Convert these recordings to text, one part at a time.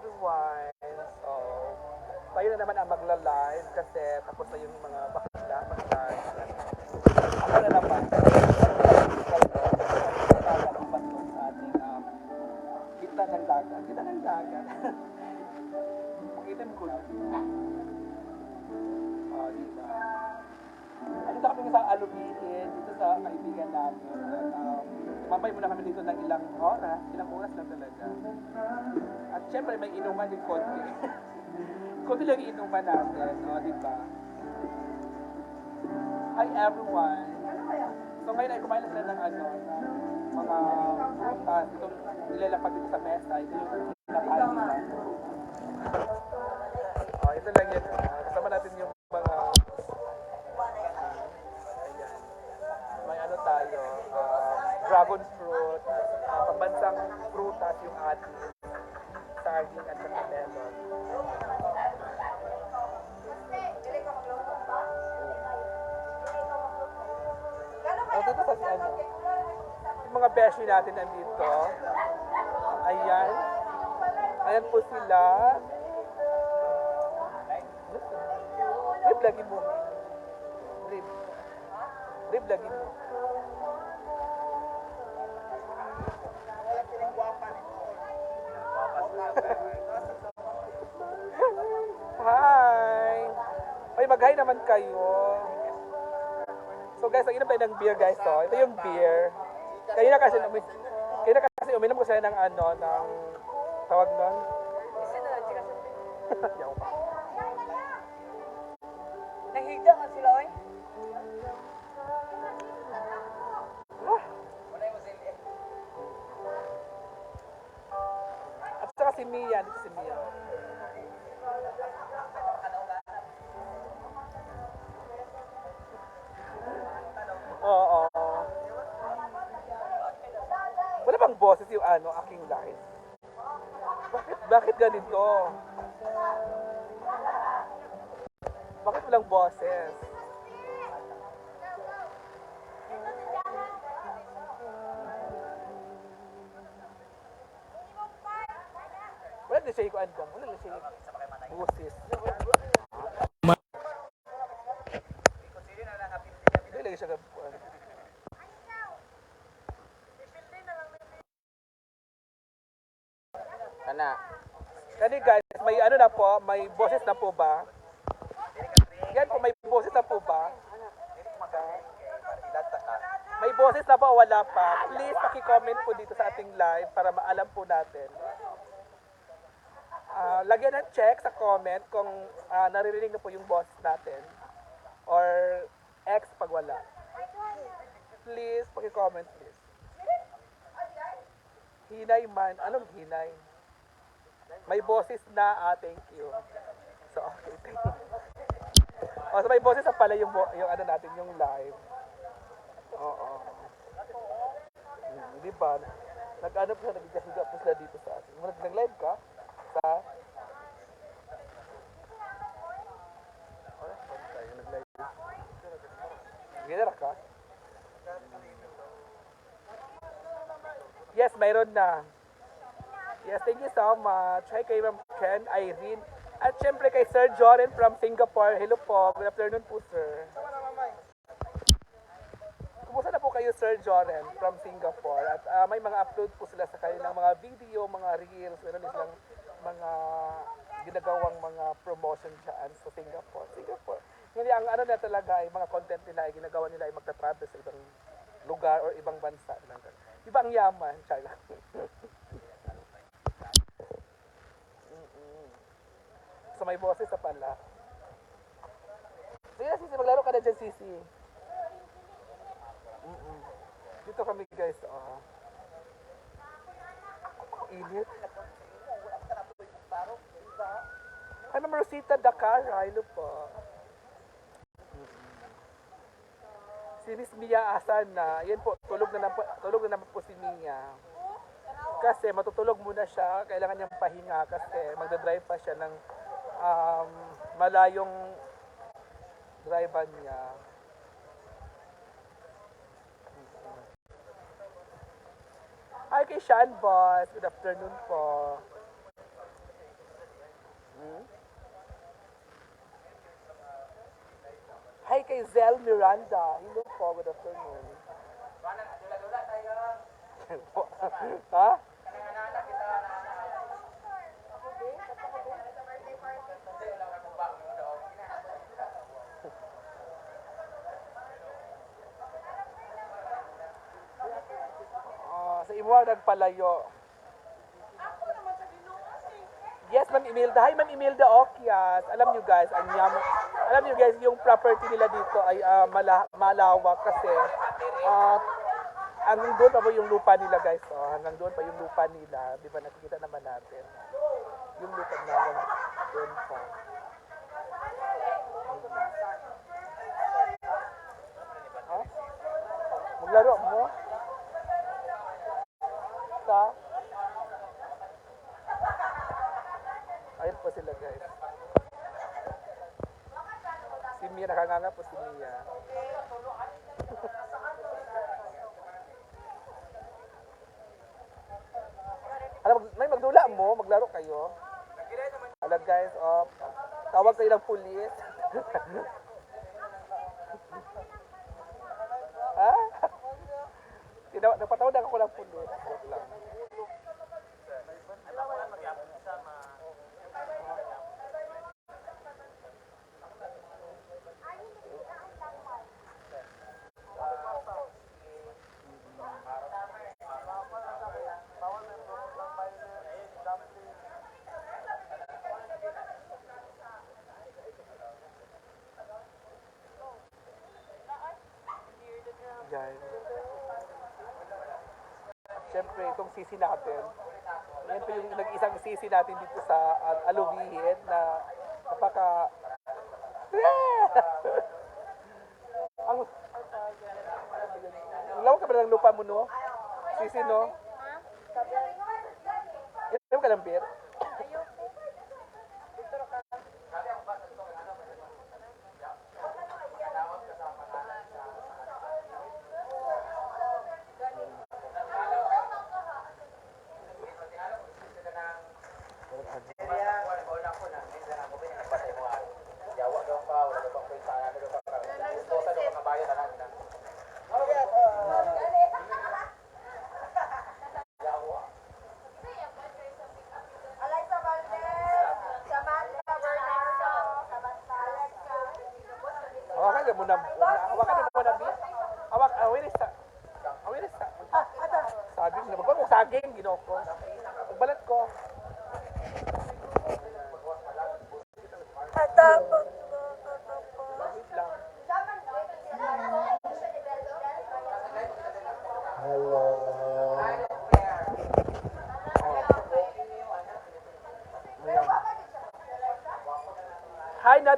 everyone. So, tayo na naman ang magla-live kasi tapos na yung mga bakla, mag-live. Ako na naman. Kita ng dagat. Kita ng dagat. Makita mo ko na. Oh, dito. Ano na kami sa Alumihin, dito sa kaibigan namin. Um, mamay muna kami dito ng ilang oras. Ilang oras lang talaga. At syempre may inuman din konti. konti lang inuman natin, no, di ba? Hi everyone! So ngayon ay kumain na sila ng ano, ng mga prutas. Itong nilalapag dito sa mesa. Ito yung kinakain beshi natin nandito. Ayan. Ayan po sila. Rib lagi mo. Rib. Rib lagi mo. Hi! Ay, mag-hi naman kayo. So guys, ang inom tayo ng beer guys to. Ito yung beer. Kayo na kasi umi kayo na kasi uminom ko sila ng ano, ng tawag nun. Yaw pa. Nahiga ka sila, oy. At saka si Mia, dito si Mia. Boses yung ano, aking live? Bakit, bakit ganito? Bakit walang boses? Wala na siya yung andang. Wala na siya yung boses. Hindi lagi siya Kana. Kani guys, may ano na po, may boses na po ba? Yan po, may boses na po ba? May boses na ba o wala pa? Please paki-comment po dito sa ating live para maalam po natin. Ah, lagyan ng check sa comment kung ah, naririnig na po yung boses natin. Or X pag wala. Please, paki-comment please. Hinay man. Anong hinay? May boses na, ah, thank you. So, okay, thank you. Oh, so may boses na pala yung, yung ano natin, yung live. Oo. Hmm, di ba? Nag-ano po sila, nag-higa po sila dito sa atin. Nag- Nag-live ka? Sa? Ginara ka? Yes, mayroon na. Yes, thank you so much. Hi kay Ma'am Ken, Irene. At syempre kay Sir Joren from Singapore. Hello po. Good afternoon po, sir. Kumusta na po kayo, Sir Joren from Singapore? At ah, may mga upload po sila sa kanilang mga video, mga reels, meron silang mga ginagawang mga promotion dyan sa Singapore. Singapore. Hindi, ang ano na talaga ay mga content nila ay ginagawa nila ay magta-travel sa ibang lugar or ibang bansa. Di ba ang yaman? Char So may boses sa pala. Sige na, Sisi. Maglaro ka na dyan, Sisi. Mm-mm. Dito kami, guys. Oh. Init. Ay, Ma'am Rosita Dakar. Hello po. Mm-mm. Si Miss Mia asan na? Yan po, tulog na, naman po, tulog na naman po si Mia. Kasi matutulog muna siya, kailangan niyang pahinga kasi magdadrive pa siya ng um, malayong driver niya. Hi kay Sean Boss. Good afternoon po. Hmm? Hi kay Zel Miranda. Hello po. Good afternoon. ha? Sa imo nagpalayo. Yes, Ma'am Imelda. Hi, Ma'am Imelda Okias. Alam niyo guys, ang yam alam niyo guys, yung property nila dito ay ah, mala- malawak kasi ah hanggang doon pa po yung lupa nila guys. Oh, hanggang doon pa yung lupa nila. Di ba nakikita naman natin? Yung lupa hanggang doon pa. Maglaro mo? Sa? Ayun po sila guys. Si Mia, nakanganga po si Mia. Alam, may magdula mo, maglaro kayo. Alam guys, oh, tawag kayo ng pulis. ha? Tinaw, napatawag ako ng pulis. Joke lang. Yan. Siyempre, itong sisi natin, yan po yung nag-isang sisi natin dito sa uh, Alubihin na napaka... ang... Ang lawak ka ba ng lupa mo, no? Sisi, no? Yan ka ng beer?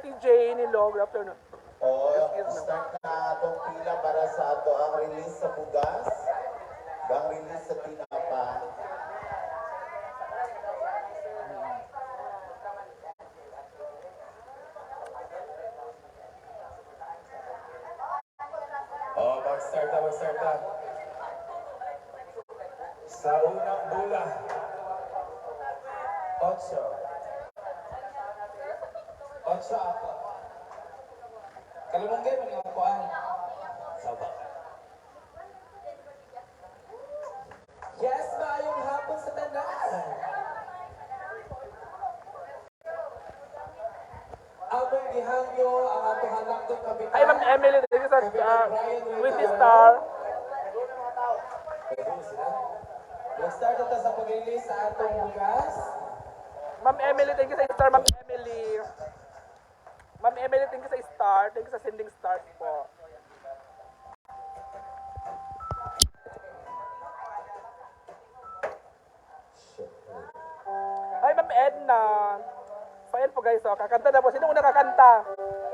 Nati Jane. Hello. Good afternoon. O, start na atong pila para sa ato ang release sa bugas, ang release sa tinapa. Oh, mag-start na, mag-start na. Sa unang bula. Otso. Otso ako. Kalimungge man yung kuan. Saba. Yes, maayong hapon sa tanan. Among Hi, Ma'am Emily. This is a uh, Twenty Star. Nag-start na sa pag-release sa atong bugas. Ma'am Emily, thank you sa star, Ma'am Emily. Ma'am Emily, thank you sa star. Thank you sa sending stars po. Hi, Ma'am Edna. So, ayan po guys, oh, kakanta na po. Sino unang kakanta?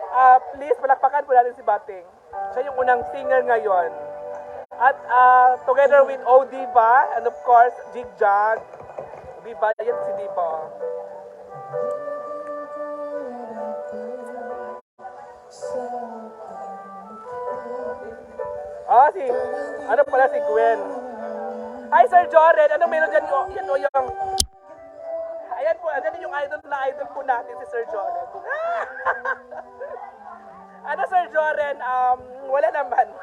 Ah, please, palakpakan po natin si Bating. Siya yung unang singer ngayon. At ah, together with O Diva and of course, Jig Jag. Diva, yan si Diva. oh. Ah, si, ano pala si Gwen. Hi, Sir Jored. Anong meron dyan? Yan o yung... idol na idol po natin, si Sir Jored. Ano, Sir Joren, um, wala naman.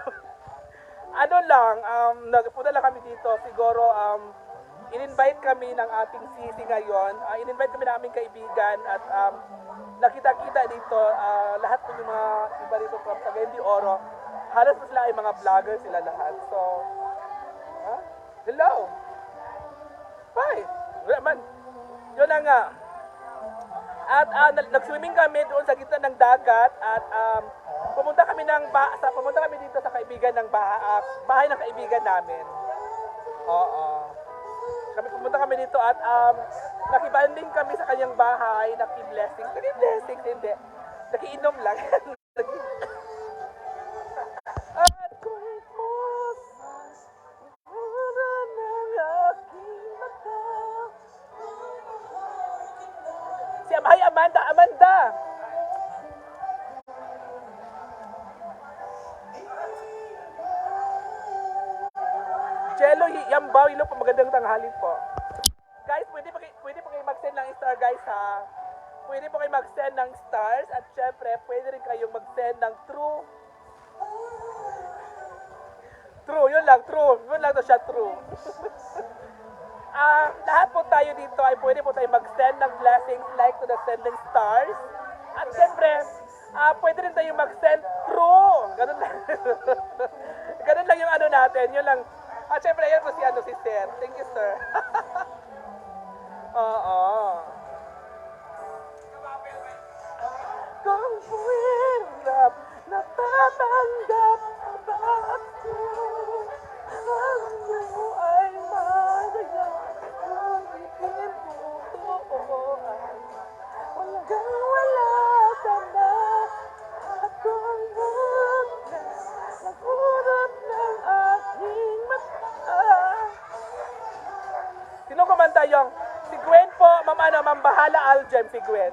ano lang, um, nagpunta lang kami dito, siguro, um, in-invite kami ng ating sisi ngayon. Uh, in-invite kami ng aming kaibigan at um, nakita-kita dito, ah, lahat yung mga iba dito from Cagayan de Oro. Halos po sila ay mga vlogger sila lahat. So, ha? Hello! Bye! Wala man. Yun na nga. At ah, nag- nag-swimming kami doon sa gitna ng dagat at um, pumunta kami ng ba sa pumunta kami dito sa kaibigan ng bahay, bahay ng kaibigan namin. Oo. Kami pumunta kami dito at um, nakibanding kami sa kanyang bahay, naki-blessings. Naki-blessings, hindi. Nakiinom lang. Hi, Amanda! Amanda! Jello Yambaw, ilo po, magandang tanghali po. Guys, pwede pa, kayo- pwede pa kayo mag-send ng star, guys, ha? Pwede po kayo mag-send ng stars at syempre, pwede rin kayong mag-send ng true. True, yun lang, true. Yun lang to siya, true. Ah, lahat po tayo dito ay pwede po tayo mag-send ng blessings like to the sending stars. At siyempre, ah, pwede rin tayo mag-send true. Ganun lang. Ganun lang yung ano natin. Yun lang. At siyempre, yan po si, ano, si Sir. Thank you, sir. Oo. Kung hirap Bahala Aljem,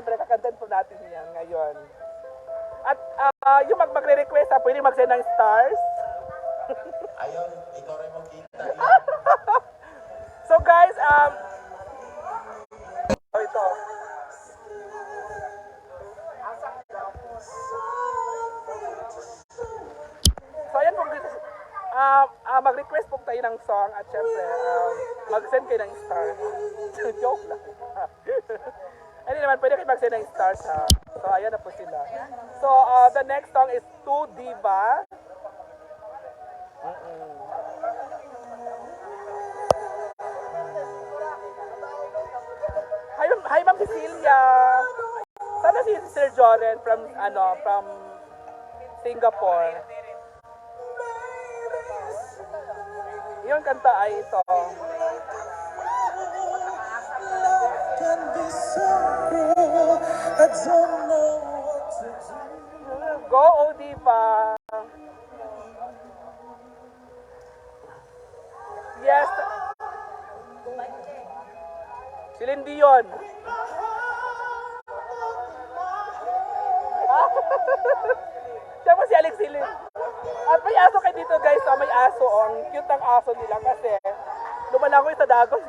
syempre kakantan po natin yan ngayon. At ah, yung mag magre-request ah, pwede mag-send ng stars. Ayaw, ikaw rin mong kita. So guys, um, oh, ito. So ayan po ah, ah, mag-request po tayo ng song at syempre um, mag-send kayo ng star. Joke lang. Hindi naman, pwede kayo mag-send ng stars ha. So ayan na po sila. So uh, the next song is To Diva. Hi, hi Ma'am Cecilia. Sana si Sir Joren from ano from Singapore. Yung kanta ay ito. Go O Diva. Yes. Celine Dion. Siya po si Alex Celine. At may aso kayo dito guys, oh, may aso. Oh. Ang cute ng aso nila kasi Lumalangoy sa dagat.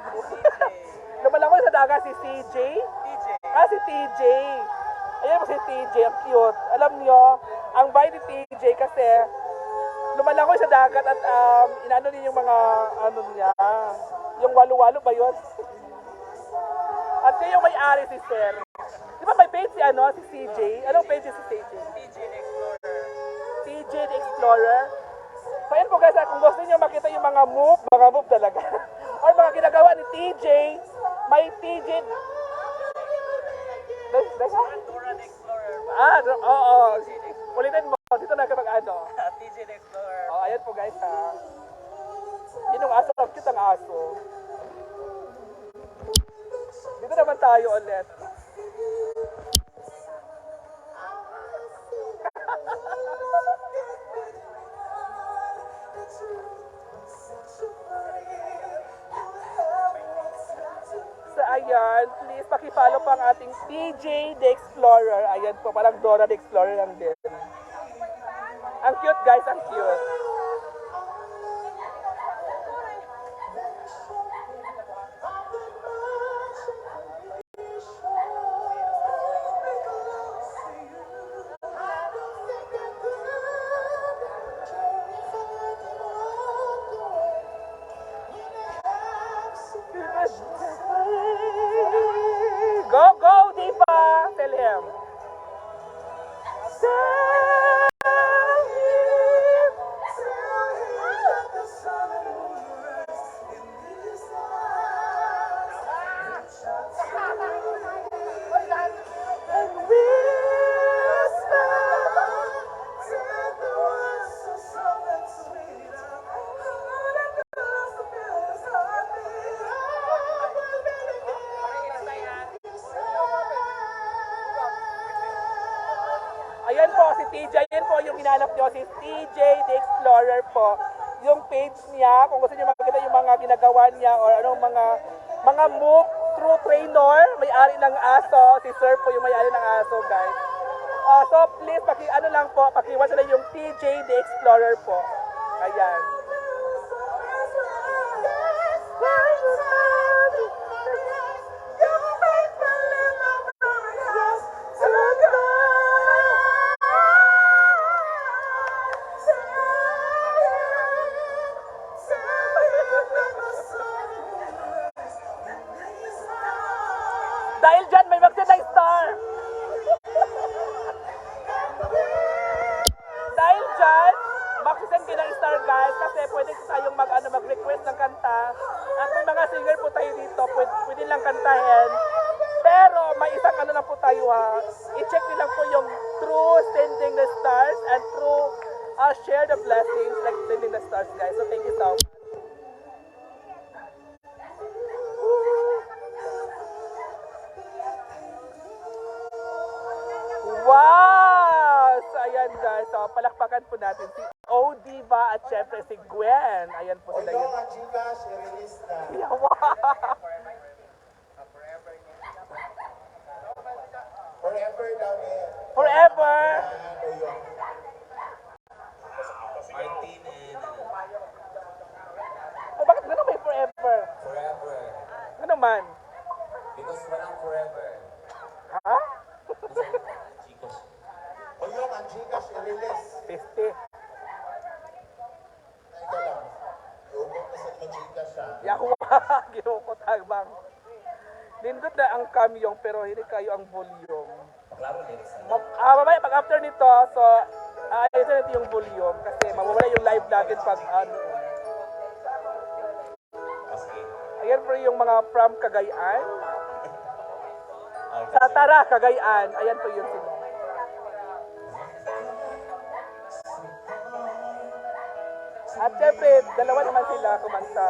Lumalangoy sa dagat si CJ. DJ. Ah, si TJ. TJ, ang cute. Alam nyo, ang bite ni TJ kasi lumalangoy sa dagat at um, inaano din yung mga ano niya, yung walo-walo ba yun? At siya yung may-ari si Sir. Di ba may page si ano, si CJ? Anong page si CJ? The Explorer. TJ the Explorer. So yun po guys, ah, kung gusto niyo makita yung mga move, mga move talaga. Or mga ginagawa ni TJ, may TJ... Dora the. Ah, do- oo. Ulitin mo, dito na kapag ano. TJ the Explorer. Oh, ayan po guys ha. Yun yung aso, ang cute ang aso. Dito naman tayo ulit. So ayan, please pakipollow pa ang ating TJ The Explorer. Ayan po, parang Dora The Explorer lang din. Ang cute guys, ang cute. Si TJ the Explorer po. Yung page niya, kung gusto niyo makita yung mga ginagawa niya or anong mga mga move through trainer, may-ari ng aso, si Sir po yung may-ari ng aso, guys. Ah, so please, paki, ano lang po, pakiwan na yung TJ the Explorer po. Ayan. So thank you so much. Wow! So, ayan guys. So, palakpakan po natin si O Diva at syempre si Gwen. Ayan po sila yun. ang Gcash, i-release na. Yeah, wow! Forever daw eh. Forever! Ano yun? Martin and Oh, bakit ganun may forever? Forever. Ano man? Because walang forever. Ha? Chicos. O yung ang Gcash, i-release. 50. Teka lang. Iubok na sa mo Gcash ha. Yawa! Ginukot hagbang. Nindot na ang kamyong pero hindi kayo ang volume. Klaro lyrics na. Ma- Ah, mamaya pag after nito, so aayusin natin yung volume kasi mawawala yung live natin pag ano. Sige. Ayan po yung mga from Cagayan. Ah, Sa Tara, Cagayan. Ayan po yun sila. At syempre, dalawa naman sila kumanta.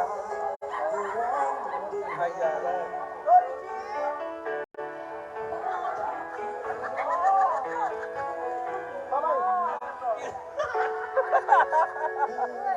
Ayan. Yeah.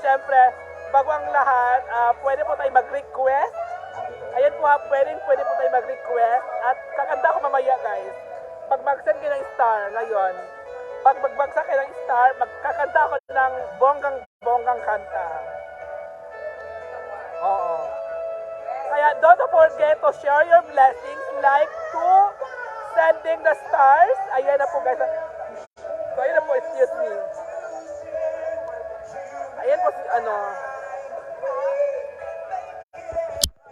syempre, bago ang lahat, ah, pwede po tayo mag-request. Ayan po ha, pwede, pwede po tayo mag-request. At kakanta ko mamaya guys. Pag mag-send kayo ng star ngayon, pag magbagsak kayo ng star, magkakanta ako ng bonggang-bonggang kanta. Oo. Kaya don't forget to share your blessings like to sending the stars. Ayan na po guys. So ayan na po, excuse me. Ayan po si ano.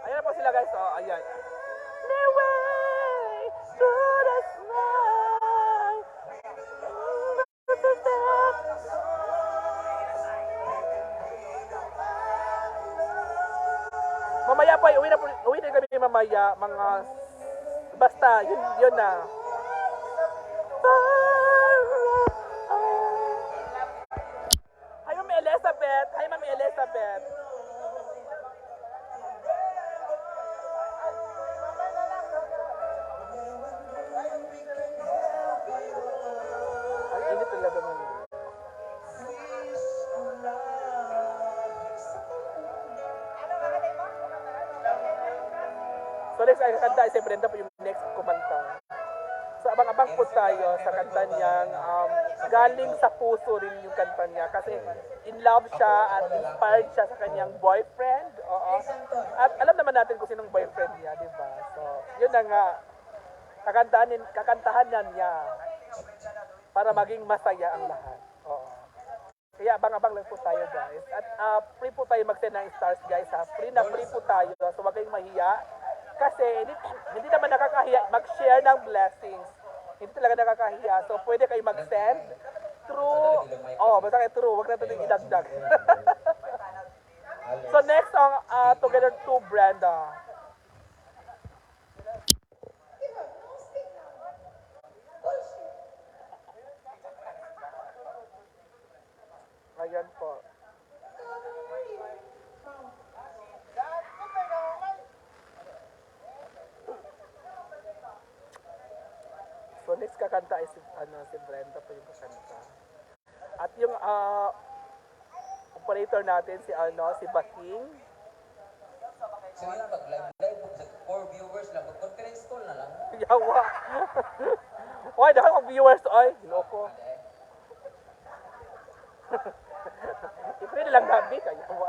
Ayan po sila guys. Oh, ayan. Mamaya pa, uwi na, po, uwi na kami mamaya, mga, basta, yun, yun na. Ay kanta si Brenda po yung next kumanta. So abang-abang po tayo sa kanta niyang um, galing sa puso rin yung kanta niya kasi in love siya at inspired siya sa kanyang boyfriend. Oo. At alam naman natin kung sinong boyfriend niya, di ba? So, yun na nga. Kakantahan, kakantahan niya niya para maging masaya ang lahat. Oo. Kaya abang-abang lang po tayo guys. At ah, free po tayo mag-send ng stars guys ha. Free na free po tayo. So wag kayong mahiya. Kasi hindi, hindi naman nakakahiya mag-share ng blessings. Hindi talaga nakakahiya. So pwede kayo mag-send through, oh, basta kayo through. Wag natin idagdag. so next song, ah, Together to Brenda. Ayan po. So next kakanta is si, ano, si Brenda po yung kakanta. At yung ah, operator natin si ano, si Baking. So yun, pag live live, for viewers lang, pag conference call na lang. Yawa. Oy, dahil kong viewers, oy, loko. Ipre nilang gabi, kaya yawa.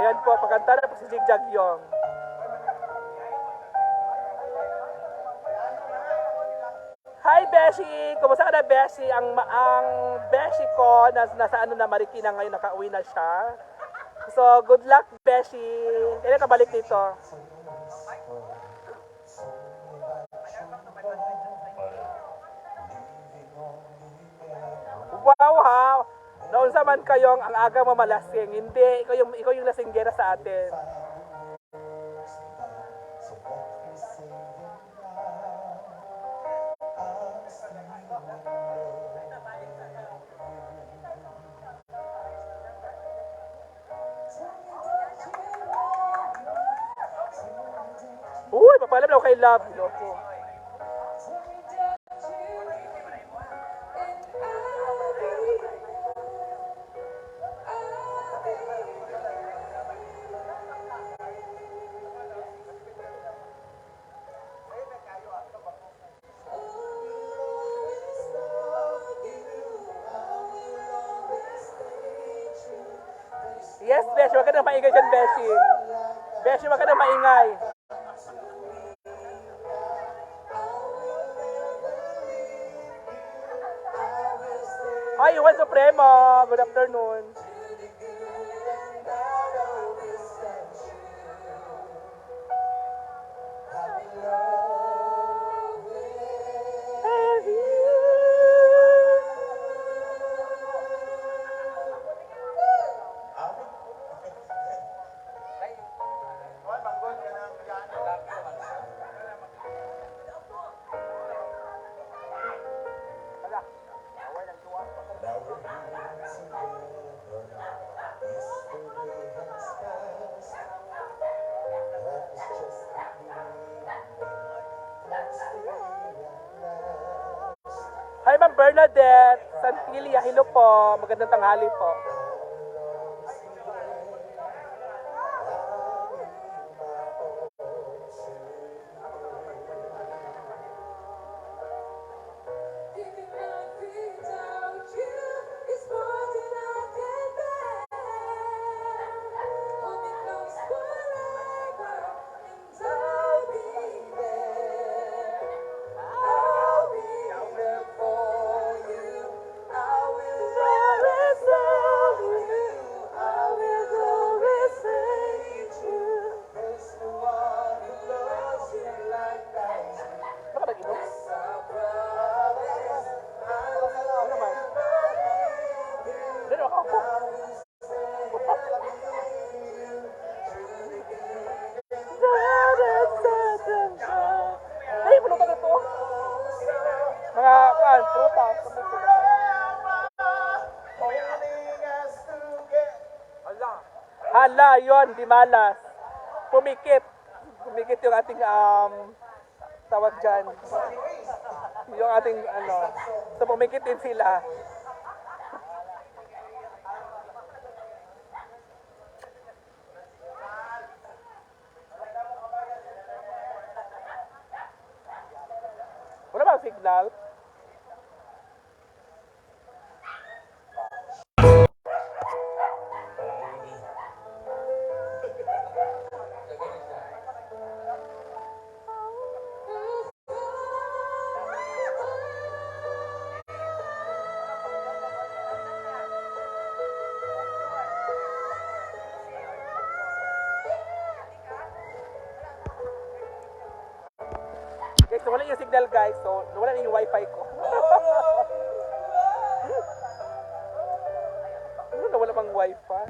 Ayan po, pagkanta na po si Jig Jagyong. Hi Beshi! Kumusta ka na Beshi? Ang, ang Beshi ko, nas, nasa ano na Marikina ngayon, nakauwi na siya. So, good luck Beshi! Kailan ka balik dito? Wow ha! Naunsa man kayong ang aga mamalasing. Hindi, ikaw yung, ikaw yung lasinggera sa atin. Uy, papalam ako kay Love. Loko. Ka na maingay dyan, Beshi. Beshi, wag ka na maingay. Hi, Juan Supremo. Good afternoon. Bernadette. Santilia, hello po. Magandang tanghali po. Hala, yon di malas. Pumikit. Pumikit yung ating, um, tawag dyan. Yung ating, ano, so pumikit din sila. Guys, wala yung signal guys. So, wala yung wifi ko. Ano na wala pang wifi?